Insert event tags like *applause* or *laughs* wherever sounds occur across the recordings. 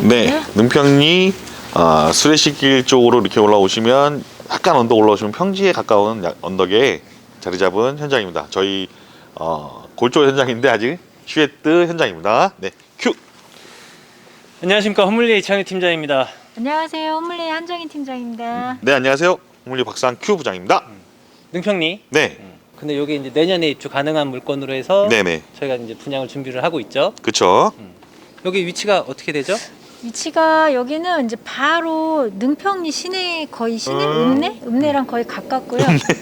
네, 능평리 아, 수레시길 쪽으로 이렇게 올라오시면 약간 언덕 올라오시면 평지에 가까운 야- 언덕에 자리 잡은 현장입니다. 저희 어, 골조 현장인데 아직 슈에트 현장입니다. 네, 큐. 안녕하십니까 허물리 이창희 팀장입니다. 안녕하세요. 홈블레이 한정희 팀장입니다. 네, 안녕하세요. 홍물리 박상 큐 부장입니다. 능평리. 네, 근데 여기 이제 내년에 입주 가능한 물건으로 해서 네, 네, 저희가 이제 분양을 준비를 하고 있죠. 그쵸. 여기 위치가 어떻게 되죠? 위치가 여기는 이제 바로 능평리 시내 거의 시내 음. 읍내 읍내랑 거의 가깝고요.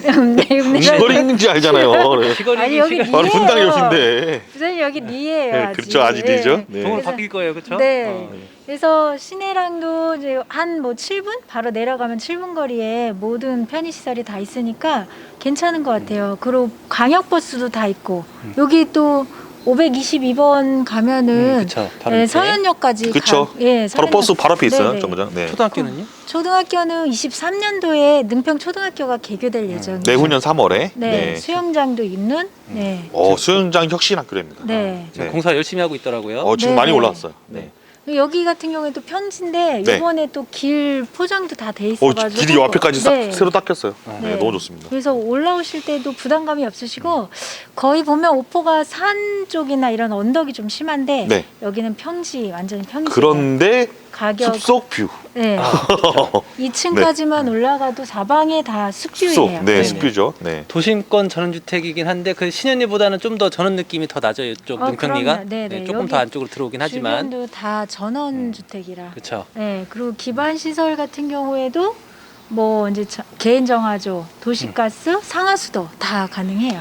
읍내 *laughs* 읍내. 거리 있는지 알잖아요. 네. 시거리 아니, 여기 시가- 바로. 분당 옆인데. 부장님 여기 리에요. 네, 아직. 그렇죠. 아직 네. 리죠. 네. 동으로 바뀔 거예요, 그렇죠? 네. 그래서 시내랑도 이제 한 뭐 7분 바로 내려가면 7분 거리에 모든 편의 시설이 다 있으니까 괜찮은 것 같아요. 그리고 광역 버스도 다 있고 음. 여기 또 522번 가면은 그렇죠. 바로 네, 밑에. 서현역까지 그쵸. 가, 예, 바로 서현역- 버스 바로 앞에 있어요, 네네. 정거장. 네. 초등학교는요? 초등학교는 23년도에 능평 초등학교가 개교될 예정이에요. 내후년 3월에. 네, 수영장도 있는 네. 어, 수영장 혁신 학교랍니다. 네. 지금 네. 공사 열심히 하고 있더라고요. 어, 지금 네, 많이 네. 올라왔어요. 네. 여기 같은 경우에도 편지인데 네. 이번에 또 길 포장도 다 돼 어, 있어가지고 길이 요 앞에까지 싹 네. 새로 닦였어요. 네, 네. 너무 좋습니다. 그래서 올라오실 때도 부담감이 없으시고 거의 보면 오포가 산 쪽이나 이런 언덕이 좀 심한데 네. 여기는 평지 완전히 평지 그런데 가격 숲속 뷰. 네. 아, *laughs* 2층까지만 올라가도 사방에 다 숲뷰예요. 숲속. 네, 네네. 숲뷰죠. 네. 도심권 전원주택이긴 한데 그 신현리보다는 좀 더 전원 느낌이 더 낮아요. 이쪽 어, 능평리가. 그럼요. 네, 네. 조금 여기 더 안쪽으로 들어오긴 하지만. 주변도 다 전원 주택이라. 그렇죠. 네, 그리고 기반 시설 같은 경우에도 뭐 이제 저- 개인 정화조, 도시가스, 상하수도 다 가능해요.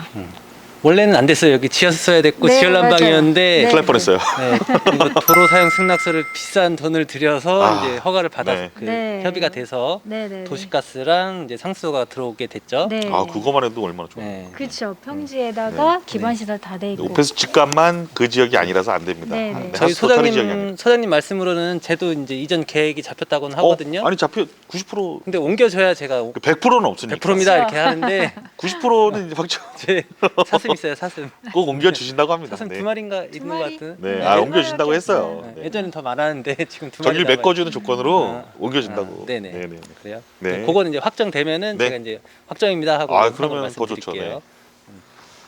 원래는 안 됐어요. 여기 써야 됐고 네, 지열난방이었는데 맞아요. 큰일 날 뻔했어요. 네, 이거 도로 사용 승낙서를 비싼 돈을 들여서 아, 이제 허가를 받아 네. 그 네. 협의가 돼서 네, 네. 도시가스랑 이제 상수가 들어오게 됐죠. 네. 아, 그거만 해도 얼마나 좋아 요. 네. 그렇죠. 평지에다가 네. 기반 시설 다 돼 있고. 오페스 집값만 그 지역이 아니라서 안 됩니다. 네, 네. 네, 저희 하수도 타는 지역이 아니에요. 소장님 소장님 말씀으로는 제도 이제 이전 계획이 잡혔다고는 하거든요. 어, 아니 잡혀 90% 근데 옮겨줘야 제가 100%는 없으니까. 100%입니다 이렇게 하는데 90%는 이제 박정 *laughs* 제 사슴 있어요 사슴. 꼭 옮겨 주신다고 합니다. 사슴 네. 두 마리인가 두 있는 것 마리? 같은. 네, 네. 아 네. 옮겨 주신다고 했어요. 네. 네. 예전엔 더 많았는데 *laughs* 지금 두 마리 저기를 남아요. 메꿔주는 조건으로 아. 옮겨준다고. 아, 네네. 네네. 그래요? 네. 네. 그거는 이제 확정되면은 네. 제가 이제 확정입니다 하고 아, 그러면 더 좋죠, 말씀드릴게요. 네. 음.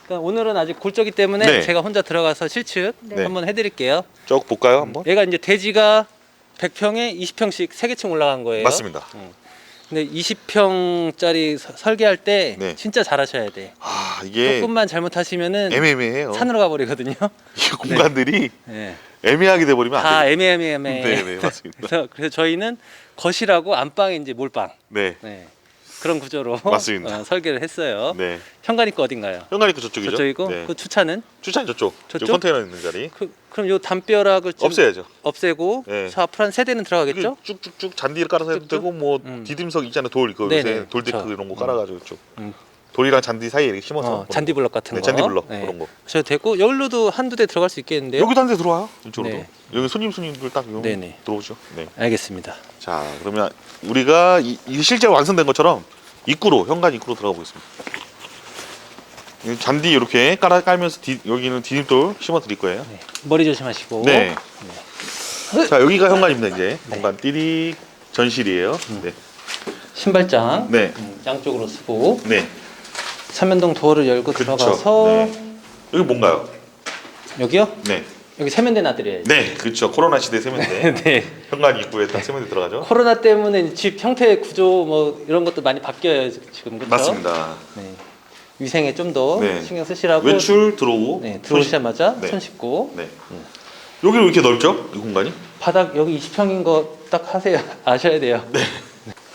그러니까 오늘은 아직 골조기 때문에 네. 제가 혼자 들어가서 실측 네. 한번 해드릴게요. 쭉 볼까요 한번? 얘가 이제 대지가 100평에 20평씩 세 개층 올라간 거예요. 맞습니다. 근데 20평짜리 설계할 때 네. 진짜 잘하셔야 돼. 아 이게 조금만 잘못하시면은 애매해요. 산으로 가버리거든요. *laughs* 이 공간들이 네. 애매하게 돼버리면 다안 돼요. 애매애매애 매. 네, 네, 맞습니다. *laughs* 그래서 그래서 저희는 거실하고 안방이 이제 몰방. 네, 네. 그런 구조로 맞습니다. *laughs* 어, 설계를 했어요. 네. 현관 입구 어딘가요? 현관 입구 저쪽이죠. 저쪽이고 네. 그 주차는 주차는 저쪽. 저쪽? 저 컨테이너 있는 자리. 그, 그럼 요 담벼락을 좀 없애야죠. 없애고 네. 저 앞으로 한세 대는 들어가겠죠? 쭉쭉쭉 잔디를 깔아서 해도 쭉쭉? 되고 뭐 음. 디딤석 있잖아요. 돌그 네네, 요새 돌데크 그쵸. 이런 거 음. 깔아가지고 쭉 음. 돌이랑 잔디 사이에 이렇게 심어서 어, 잔디 거. 블럭 같은 네, 거. 잔디 블럭 네. 그런 거. 저 됐고 여기로도 한두 대 들어갈 수 있겠는데요? 여기도 한 대 들어와요. 이쪽으로도. 네. 여기 손님 손님들 딱 여기 네네. 들어오죠. 네. 알겠습니다. 자 그러면 우리가 이, 이 실제 완성된 것처럼 입구로 현관 입구로 들어가 보겠습니다. 이 잔디 이렇게 깔아 깔면서 디, 여기는 디딤돌 심어 드릴 거예요. 네. 머리 조심하시고. 네. 자 여기가 현관입니다 이제 네. 공간 띠리 전실이에요. 음. 네. 신발장 네. 음, 양쪽으로 쓰고 네. 삼면동 도어를 열고 그렇죠. 들어가서 네. 여기 뭔가요? 여기요? 네. 여기 세면대 놔드려야지. 네, 그렇죠. 코로나 시대 세면대. *laughs* 네. 현관 입구에 딱 세면대 들어가죠. 코로나 때문에 집 형태 구조 뭐 이런 것도 많이 바뀌어요 지금 그렇죠? 맞습니다. 네. 위생에 좀 더 네. 신경 쓰시라고 외출 들어오고. 네, 들어오시자마자 네. 손 씻고 네. 여기 왜 이렇게 넓죠? 이 공간이? 바닥 여기 20평인 거 딱 하세요 *laughs* 아셔야 돼요. 네.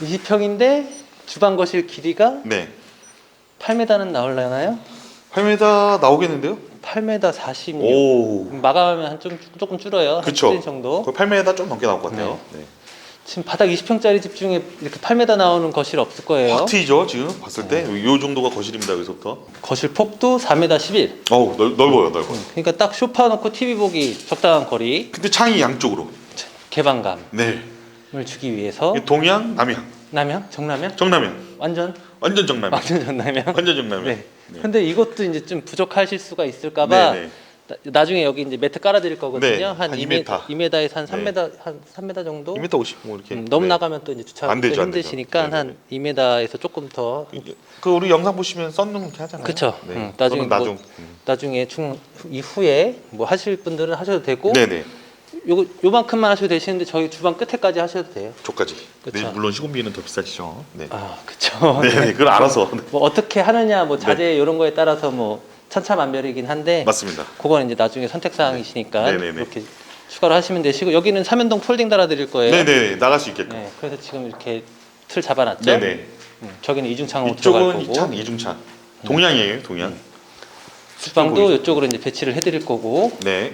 20평인데 주방 거실 길이가 네. 8m는 나올려나요? 8m 나오겠는데요? 8m 46. 오. 마감하면 한 좀 조금 줄어요. 한 그쵸. 10cm 정도. 거의 8m 좀 넘게 나올 것 같아요. 네. 지금 바닥 20평짜리 집 중에 이렇게 8m 나오는 거실 없을 거예요. 확 트이죠 지금 봤을 때. 이 정도가 거실입니다 여기서부터. 거실 폭도 4m 11. 어우 넓, 넓어요 넓어. 그러니까 딱 소파 놓고 TV 보기 적당한 거리, 근데 창이 양쪽으로. 개방감을 네. 주기 위해서 이 동양, 남양, 남양, 정남양, 정남양. 완전 완전 정남양. 완전 전남양. 완전 정남양. 네. 근데 이것도 이제 좀 부족하실 수가 있을까봐 네, 네. 나- 나중에 여기 이제 매트 깔아드릴 거거든요. 네, 한 한 2m, 2m. 2m에서 한 네. 3m, 한 3m 정도. 2m 50, 뭐 이렇게. 음, 너무 네. 나가면 또 이제 주차가 안 되죠, 안. 힘드시니까 네네네. 한 2m에서 조금 더 그 우리 영상 보시면 썬룸 이렇게 하잖아요. 그쵸. 네. 음, 나중에 저는 나중. 뭐- 나중에 중 이후에 뭐 하실 분들은 하셔도 되고 네네. 요거 요만큼만 하셔도 되시는데 저희 주방 끝에까지 하셔도 돼요. 저까지. 그쵸. 네, 물론 시공비는 더 비싸지죠. 네. 아, 그렇죠. *laughs* 네, 네, 그걸 알아서. 네. 뭐 어떻게 하느냐 뭐 자재 이런 거에 따라서 뭐 천차만별이긴 한데 맞습니다. 그건 이제 나중에 선택 사항이시니까 네. 네네네. 그렇게 추가로 하시면 되시고 여기는 삼연동 폴딩 달아 드릴 거예요. 네 네, 나갈 수 있게끔. 네, 그래서 지금 이렇게 틀 잡아놨죠. 네 네. 음, 저기는 이중창으로 들어갈 이쪽은 거고 이창, 이중창. 동양이에요, 동양. 주방도 보이죠? 이쪽으로 이제 배치를 해드릴 거고. 네.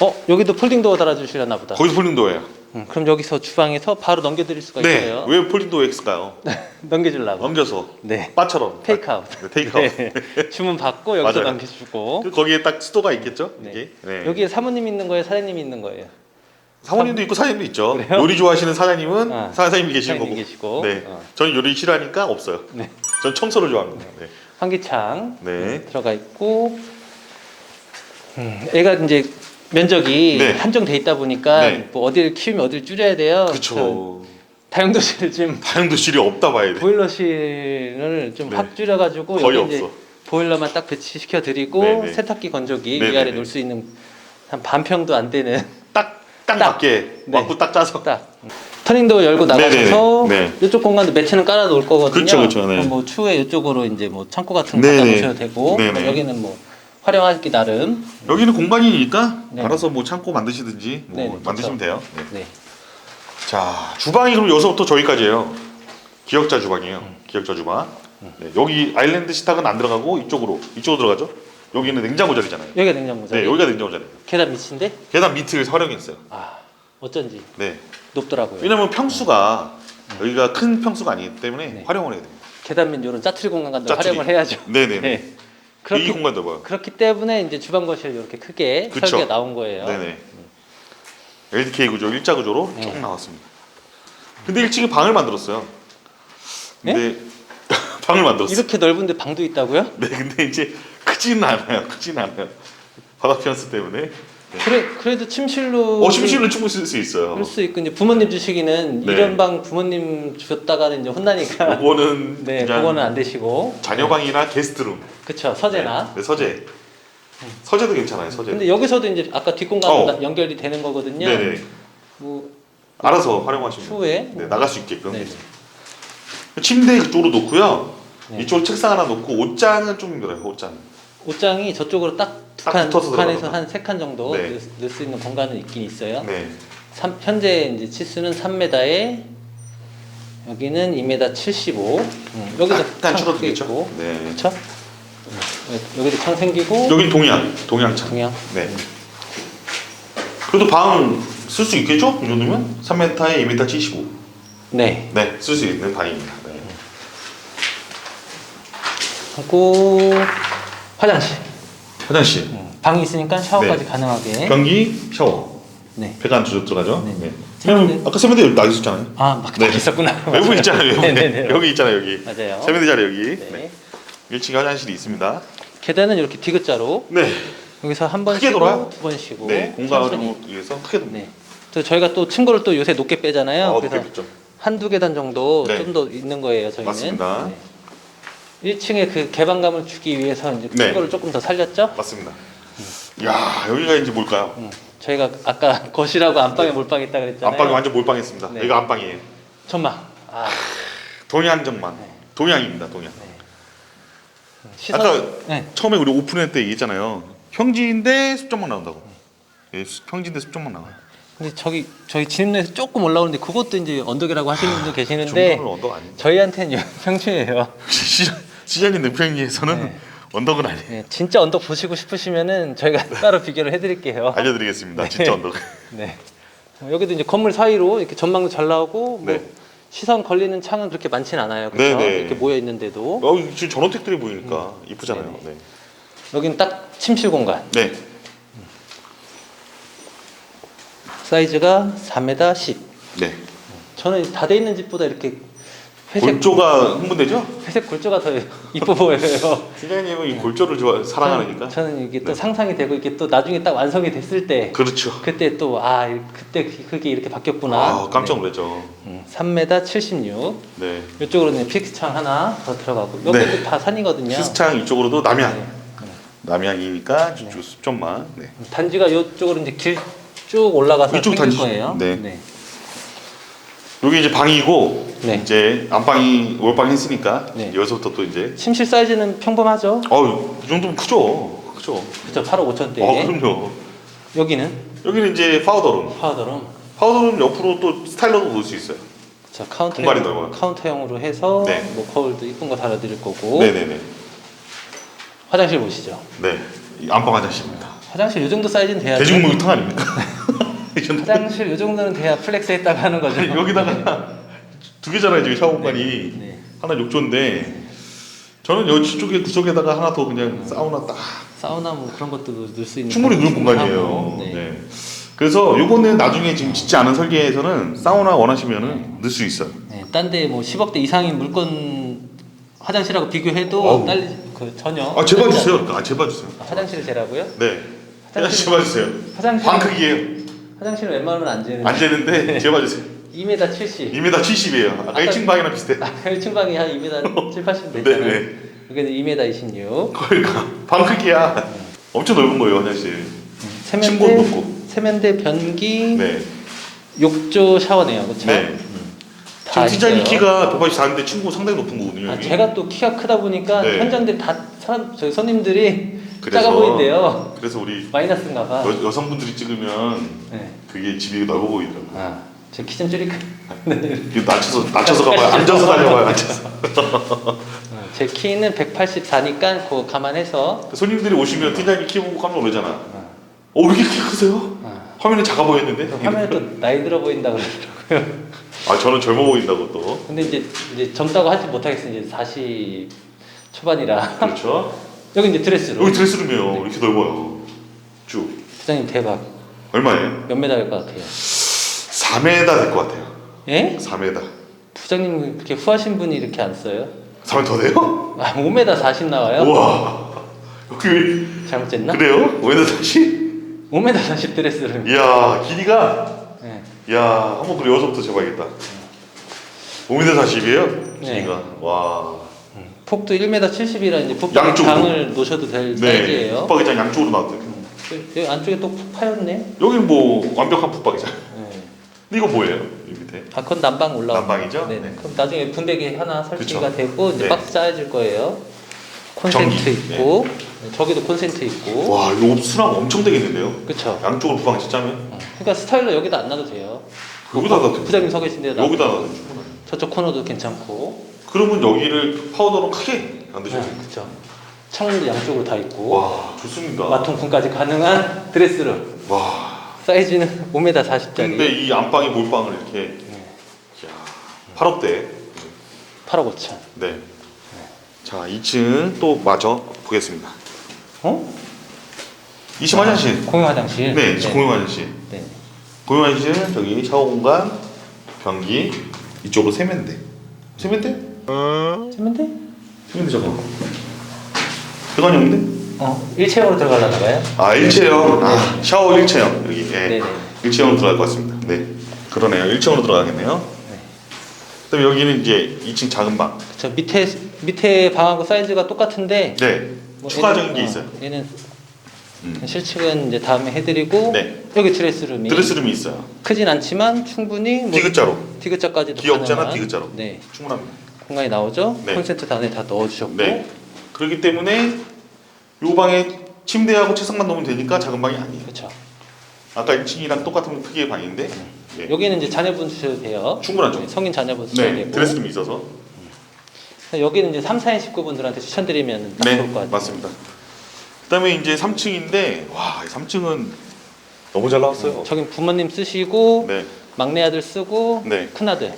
어 여기도 폴딩 도어 달아주시려나 보다. 거기서 폴딩도어예요. 음, 그럼 여기서 주방에서 바로 넘겨드릴 수가 네. 있어요. 왜 폴딩도어 X일까요? *laughs* 넘겨주려고. 넘겨서. 네. 바처럼. 테이크아웃. 네, 테이크아웃. 네. 주문 받고 여기서 맞아요. 넘겨주고. 그 거기에 딱 수도가 있겠죠? 네. 이게. 네. 여기에 사모님 있는 거예요, 사장님 있는 거예요. 사모님도 있고 사장님도 있죠. 그래요? 요리 좋아하시는 사장님은 아, 사장님이 계시는 사장님 거고. 계시고. 네. 어. 저는 요리 싫어하니까 없어요. 네. 전 청소를 좋아합니다. 네. 환기창 네. 음, 들어가 있고. 음, 애가 이제 면적이 네. 한정돼 있다 보니까 네. 뭐 어디를 키우면 어디를 줄여야 돼요. 그래서 그쵸. 다용도실 지금 다용도실이 없다 봐야 돼. 보일러실을 좀 네. 확 줄여가지고 거의 여기 이제 없어. 보일러만 딱 배치시켜 드리고 네, 네. 세탁기 건조기 네, 위아래 네, 네. 놓을 수 있는 한 반평도 안 되는 딱, 딱, 딱. 맞게. 네. 맞고 딱 짜서. 딱 터닝도 열고 나가셔서 네, 이쪽 공간도 매트는 깔아 놓을 거거든요. 그쵸, 그쵸, 네. 그럼 뭐 추후에 이쪽으로 이제 뭐 창고 같은 거 네, 갖다 네. 놓으셔도 되고 네, 네. 여기는 뭐 활용하기 나름. 여기는 공간이니까 네. 알아서 뭐 창고 만드시든지 뭐 네, 네, 만드시면 돼요. 네. 네. 자, 주방이 그럼 여기서부터 저기까지예요. 기역자 주방이에요. 음. 기역자 주방. 네, 여기 아일랜드 식탁은 안 들어가고 이쪽으로 이쪽으로 들어가죠. 여기는 냉장고 자리잖아요. 여기가 냉장고죠. 네, 여기가 냉장고 자리예요. 계단 밑인데 계단 밑을 활용했어요. 아 어쩐지 네. 높더라고요. 왜냐면 평수가 여기가 큰 평수가 아니기 때문에 네. 활용을 해야 돼요. 계단 밑 이런 짜투리 공간도 짜투리. 활용을 해야죠. 네네. 네. 이 그렇기 공간 넓어요. 그렇기 때문에 이제 주방 거실 이렇게 크게 그쵸. 설계가 나온 거예요. 네네. LDK 구조, 일자 구조로 쭉 네. 나왔습니다. 근데 1층에 방을 만들었어요. 근데 방을 만들었어요. 네? *laughs* 이렇게 넓은데 방도 있다고요? 네, 근데 이제 크지는 않아요. 크지는 않아요. 바닥 피안스 때문에. 그래 그래도 침실로 어, 심실은 충분히 쓸 수 있어요. 그럴 수 있고 이제 부모님 주시기는 네. 이런 방 부모님 줬다가는 이제 혼나니까 *laughs* 요거는 *laughs* 네 그냥 그거는 안 되시고 자녀 방이나 게스트룸. 그쵸 서재나 네, 서재. 서재도 괜찮아요. 서재. 근데 여기서도 이제 아까 뒷공간 어. 도 연결이 되는 거거든요. 네네. 뭐 알아서 활용하시면 추후에 네, 나갈 수 있게끔. 네. 침대 그쪽으로 놓고요. 네. 이쪽 책상 하나 놓고 옷장은 좀 힘들어요. 옷장. 옷장이 저쪽으로 딱 두딱 칸, 붙어서 두 칸에서 들어가는 한 세 칸 정도 네. 넣을, 넣을 수 있는 공간은 있긴 있어요. 네. 삼- 현재 이제 치수는 3m에 여기는 2m 75. 음, 여기도 약간 창 줄어들겠죠. 네. 그렇죠? 여기도 창 생기고 여긴 동양, 동양창. 동양. 네. 그래도 방 쓸 수 있겠죠? 이 정도면 3m에 2m 75. 네. 네, 쓸 수 있는 방입니다. 네. 하고 화장실. 화장실, 음, 방이 있으니까 샤워까지 네. 가능하게. 변기, 샤워. 네. 배관 두 들어가죠? 네. 네. 세면대. 아까 세면대 나 있었잖아요. 아, 막 네. 있었구나. *laughs* 외부 있잖아요. *laughs* 외부. 네네네. 여기 있잖아요. 여기. 맞아요. 세면대 자리 여기. 네. 네. 1층에 화장실이 있습니다. 계단은 이렇게 디귿자로 네. 여기서 한 번 크게 돌아요? 두번 쉬고 네. 천천히. 공간을 위해서 크게 돕니다. 네. 또 저희가 또 층고를 또 요새 높게 빼잖아요. 어, 그래서 그렇죠. 한두 계단 정도 네. 좀 더 있는 거예요, 저희는. 맞습니다. 네. 1층에 그 개방감을 주기 위해서 이제 네. 층고를 조금 더 살렸죠. 맞습니다. 야 여기가 이제 뭘까요? 음. 저희가 아까 *laughs* 거실하고 안방에 몰빵 있다 그랬잖아요. 안방이 완전 몰빵했습니다. 네. 여기가 안방이에요. 전망. 아, 동양 정만. 네. 동양입니다. 동양. 시선. 아까 네. 처음에 우리 오픈할 때 얘기했잖아요. 평지인데 습전만 나온다고. 예, 수- 평지인데 습전만 나와요. 근데 저기 저희 진입로에서 조금 올라오는데 그것도 이제 언덕이라고 하시는 분들 계시는데 중간은 언덕 아닙니다. 저희한테는 평지예요. *laughs* 시- 시장님 능평리에서는 네. 언덕은 아니에요. 네, 진짜 언덕 보시고 싶으시면은 저희가 *laughs* 따로 비교를 해드릴게요. 알려드리겠습니다. 네. 진짜 언덕. *laughs* 네. 어, 여기도 이제 건물 사이로 이렇게 전망도 잘 나오고 뭐 네. 시선 걸리는 창은 그렇게 많진 않아요. 그렇죠? 네, 네. 이렇게 모여 있는데도 어, 지금 전원택들이 보이니까 이쁘잖아요. 네. 여기는 딱 침실 공간. 네. 사이즈가 4m 10. 네. 저는 다 돼 있는 집보다 이렇게 회색 골조가 흥분되죠? 회색 골조가 더 이뻐 보여요. 팀장님은 이 골조를 좋아 사랑하니까. 저는, 이게 또 네. 상상이 되고 이게 또 나중에 딱 완성이 됐을 때 그렇죠. 그때 또 아 그때 그게 이렇게 바뀌었구나. 아 깜짝 놀랐죠. 네. 음, 3m 76. 네. 이쪽으로는 픽스창 하나 더 들어가고 여기도 네. 다 산이거든요. 시스창 이쪽으로도 남양. 네. 남양이니까 좀 숲좀만. 네. 단지가 이쪽으로 이제 길 쭉 올라가서 이쪽 생길 단지. 거예요. 네. 여기 이제 방이고 네. 이제 안방이 올방 했으니까 네. 여기서부터 또 이제 침실 사이즈는 평범하죠. 어이 이 정도면 크죠. 크죠. 그렇죠. 8억 5천대. 어 그럼요. 여기는 여기는 이제 파우더룸. 파우더룸. 파우더룸 옆으로 또 스타일러도 놓을 수 있어요. 자 카운터 공간이 넓어요. 카운터형으로 해서 네. 뭐 거울도 이쁜 거 달아드릴 거고 네네네. 화장실 보시죠. 네. 이 안방 화장실입니다. 화장실 이 정도 사이즈는 돼야죠. 대중 목욕탕 아닙니까? *laughs* 이 정도. 화장실 이 정도는 돼야 플렉스 했다고 하는 거죠. 여기다가 두 개잖아요 지금 샤워 공간이 네. 하나 욕조인데 저는 여기 쪽에 구석에다가 하나 더 그냥 사우나 딱 사우나 뭐 그런 것도 넣을 수 있는 충분히 그런 공간이 공간이에요. 네. 네. 그래서 요거는 나중에 지금 짓지 않은 설계에서는 사우나 원하시면은 넣을 수 있어요. 네, 딴데 뭐 10억대 이상인 물건 화장실하고 비교해도 어우. 딸리 그 전혀. 아 제발 주세요. 아 제발 주세요. 아, 화장실 재라고요? 네. 화장실- 제발 주세요. 화장실 방 크기예요. 화장실은 웬만하면 안 재는. 안 되는데 제발 *laughs* 주세요. 2m 70. 2m 70이에요. 아까 아까- 1층 방이랑 비슷해. 아, 1층 방이 한 2m 7, 80 되잖아요. 네네. 여기는 2m 26. 그러니까 방 크기야. 엄청 넓은 거예요 화장실. 세면대, 놓고. 세면대, 변기, 네. 욕조 샤워네요, 그렇죠? 네. 다 지금 팀장님. 키가 184인데 친구 상당히 높은 거거든요. 아, 여기. 제가 또 키가 크다 보니까 네. 현장들 다 사람 저희 손님들이 그래서- 작아 보인대요. 그래서 우리 마이너스인가 봐. 여, 여성분들이 찍으면 네. 그게 집이 넓어 보이더라고요. 아, 제 키 좀 줄일까? *laughs* 네. 이게 낮춰서 낮춰서 가봐요. 앉아서 다녀봐요. 앉아서. 어, 제 키는 184니까 그거 감안해서 손님들이 오시면 팀장님 키 보고 깜짝 놀라잖아. 어, 왜 이렇게 키 크세요? 아, 화면에 작아 보였는데? 화면에 또 나이 들어 보인다 그러더라고요. 아, 저는 젊어 보인다고 또. 근데 이제 이제 젊다고 하지 못하겠어요. 이제 40 초반이라. 그렇죠. *laughs* 여기 이제 드레스룸. 여기 드레스룸이에요. 이렇게 넓어요. 쭉. 부장님 대박. 얼마예요? 몇 메다일 것 같아요? 4m 될 것 같아요. 예? 4m. 부장님 그렇게 후하신 분이 이렇게 안 써요? 4m 더 돼요? 아, 5m 40 나와요? 우와. 여기 잘못 쟀나? 그래요? 5m 다시? 5m 40 드레스룸. 이야, 길이가 네. 야, 한번 그래 여기서부터 재봐야겠다. 5m 40이에요? 네. 길이가. 와. 음, 폭도 1m 70이라 이제 북방 양쪽으로. 장을 놓으셔도 될 네. 사이즈예요. 붙박이장 양쪽으로 나왔대요. 음, 여기 안쪽에 또 푹 파였네. 여기는 뭐 완벽한 붙박이장. 네. 근데 이거 뭐예요? 이 밑에? 아, 그건 난방 올라가. 난방이죠? 네. 네. 그럼 나중에 분배기 하나 설치가 그쵸. 되고 이제 네. 박스 짜여질 거예요. 콘센트 전기. 있고 네, 저기도 콘센트 있고. 와, 이거 수납 엄청 되겠는데요? 그쵸. 양쪽으로 붙박이 짜면? 어, 그러니까 스타일러 여기다 안 놔도 돼요. 여기다가 부장님 서 계신 데다. 여기다 놔도 충분해요. 저쪽 코너도 괜찮고. 그러면 여기를 파우더로 크게 만드셔도 돼요. 네, 그쵸. 창문도 양쪽으로 다 있고. 와, 좋습니다. 마통풍까지 가능한 *laughs* 드레스룸. 와. 사이즈는 *laughs* 5m 40짜리. 근데 이 안방에 몰빵을 이렇게 네. 이야, 8억대. 8억 5천. 네. 자, 2층 또 마저 보겠습니다. 어? 2층 화장실. 공용 화장실. 네, 2층 공용 화장실. 네. 공용 화장실은 저기 샤워 공간, 변기, 이쪽으로 세면대. 세면대? 세면대? 세면대 저거. 들어가니 없는데? 어. 일체형으로 들어가려나 봐요? 아, 일체형. 아, 샤워 일체형. 여기. 예. 네네. 일체형으로 들어갈 것 같습니다. 네. 그러네요. 일체형으로 들어가겠네요. 네. 그다음에 여기는 이제 2층 작은 방. 저 밑에 밑에 방하고 사이즈가 똑같은데 네. 뭐 추가적인 얘는- 게 어, 있어요. 얘는 음. 실측은 이제 다음에 해드리고 네. 여기 드레스룸이 드레스룸이 있어요. 크진 않지만 충분히 뭐 디귿자로. 디귿자까지도 기역자나 가능한, 디귿자로. 네 충분합니다. 공간이 나오죠. 네. 콘센트 안에 다 넣어주셨고 네. 그렇기 때문에 요 방에 침대하고 책상만 놓으면 되니까 작은 방이 아니에요. 그렇죠. 아까 1층이랑 똑같은 크기의 방인데 예. 여기는 이제 자녀분 주셔도 돼요. 충분하죠. 네, 성인 자녀분 주셔도 네. 되고 드레스룸이 있어서. 여기는 이제 3, 4인 식구분들한테 추천드리면 딱 네. 좋을 것 같아요. 맞습니다. 그다음에 이제 3층인데 와, 3층은 너무 잘 나왔어요. 저긴 부모님 쓰시고 네. 막내 아들 쓰고 네. 큰 아들.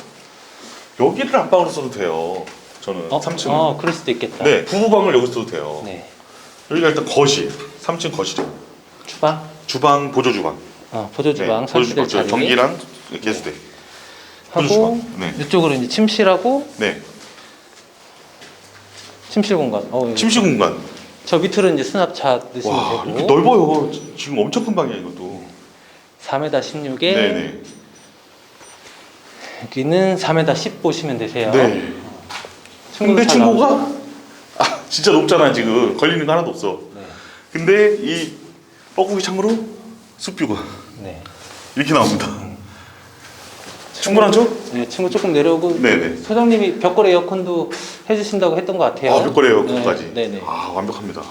여기를 안방으로 써도 돼요. 저는 어, 3층. 어, 그럴 수도 있겠다. 네, 부부방을 여기서 써도 돼요. 네. 여기가 일단 거실, 3층 거실이요. 주방, 주방, 보조 주방. 어, 보조 주방, 네, 보조 설치될 주방. 저 자리. 전기랑 개수대. 하고 주방. 네. 이쪽으로 이제 침실하고 네. 침실 공간. 어. 침실 공간. 저 밑으로 이제 수납차 넣으시면 와, 되고. 이렇게 넓어요. 지금 엄청 큰 방이야, 이것도. 4m 16에 네 네. 여기는 4m 10 보시면 되세요. 네. 근데? 아, 진짜 높잖아, 지금. 걸리는 거 하나도 없어. 네. 근데 이 뻐꾸기 창으로 숲뷰가 네. 이렇게 나옵니다. 충분하죠? 네, 층고 조금 내려오고 네네. 소장님이 벽걸이 에어컨도 해주신다고 했던 것 같아요. 아, 벽걸이 에어컨까지. 네, 네. 아, 완벽합니다.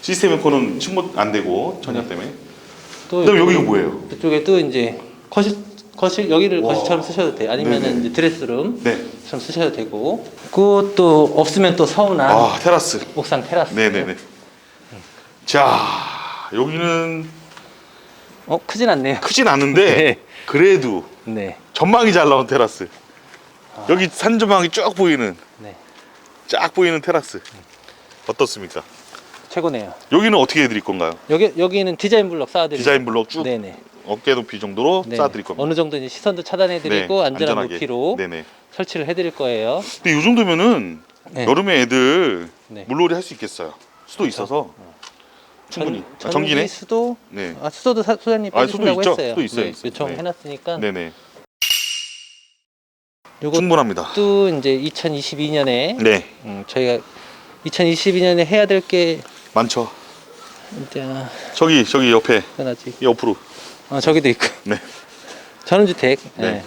시스템 에어컨은 침못 안 되고 천연 때문에. 또 그다음 여기가 뭐예요? 이쪽에도 이제 거실 거실 여기를 와. 거실처럼 쓰셔도 돼요. 아니면은 네네. 이제 드레스룸처럼 네. 쓰셔도 되고. 그것도 없으면 또 서운한 아, 테라스. 옥상 테라스. 네네네. 자, 여기는 어 크진 않네요. 크진 않은데 *laughs* 네. 그래도 네. 전망이 잘 나온 테라스. 여기 산 전망이 쭉 보이는 네. 쫙 보이는 테라스. 어떻습니까? 최고네요. 여기는 어떻게 해드릴 건가요? 여기 여기는 디자인 블럭 쌓아드리고. 디자인 블록 쭉 네네. 어깨 높이 정도로 네. 쌓아드릴 겁니다. 어느 정도 이제 시선도 차단해드리고 네, 안전한 안전하게. 높이로 네네. 설치를 해드릴 거예요. 근데 이 정도면은 네. 여름에 애들 네. 물놀이 할 수 있겠어요. 수도 있어서 충분히. 전, 아, 전기네. 수도 네. 아 수도도 사, 소장님 아, 수도 빼주신다고 있죠. 했어요. 수도 있어요, 네, 있어요. 요청해놨으니까. 네네. 요것도 충분합니다. 이제 2022년에 네. 음, 저희가 2022년에 해야 될게 많죠. 이제 저기 저기 옆에 이 옆으로. 어, 저기도 있고 *laughs* 네. 전원주택 네. 네.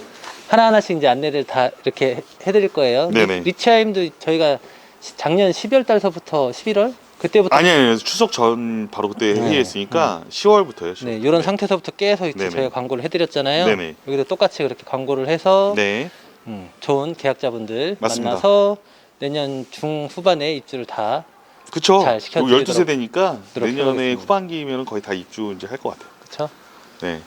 하나 하나씩 이제 안내를 다 이렇게 해- 해드릴 거예요. 네네. 리치아임도 저희가 시- 작년 12월 달서부터 11월 그때부터 아니 아니 추석 전 바로 그때 네. 회의했으니까 10월부터요. 10월. 네, 이런 상태에서부터 계속 이제 네네. 저희가 광고를 해드렸잖아요. 네네. 여기도 똑같이 그렇게 광고를 해서 네. 음, 좋은 계약자분들 맞습니다. 만나서 내년 중 후반에 입주를 다 그쵸. 잘 시켜드리도록 12세대니까 내년에 하겠습니다. 후반기면 거의 다 입주 이제 할 것 같아요. 그렇죠. 네.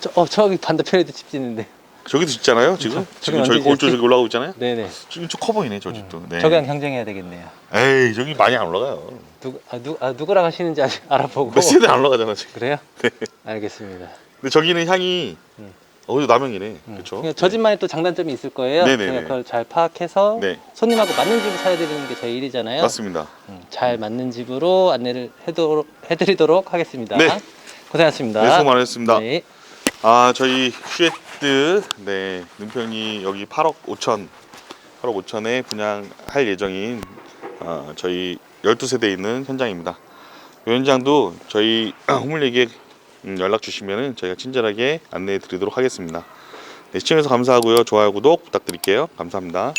저, 어 저기 반대편에도 집 짓는데. 저기도 짓잖아요, 지금. 저- 지금 저기 완전히 골조 저기 올라오고 있잖아요. 네네. 지금 저 커 보이네, 저 집도. 네. 저기랑 경쟁해야 되겠네요. 에이, 저기 많이 안 올라가요. 누구 아, 누, 아 누구랑 하시는지 아직 *laughs* 알아보고. 몇 세대 안 올라가잖아, 지금. 그래요? *laughs* 네. 알겠습니다. 근데 저기는 향이 음. 어디도 남영이네. 음. 그렇죠? 저 집만의 또 장단점이 있을 거예요. 네네네. 저희가 그걸 잘 파악해서 네. 손님하고 맞는 집을 찾아드리는 게 저희 일이잖아요. 맞습니다. 음, 잘 맞는 집으로 안내를 해도록, 해드리도록 하겠습니다. 네. 고생하셨습니다. 네, 수고 많으셨습니다. 네. 아, 저희 슈에트 네, 능평이 여기 8억 5천 8억 5천에 분양할 예정인 어, 저희 12세대 있는 현장입니다. 이 현장도 저희 *clears throat* 호물에게 음, 연락 주시면 저희가 친절하게 안내해 드리도록 하겠습니다. 네, 시청해주셔서 감사하고요. 좋아요, 구독 부탁드릴게요. 감사합니다.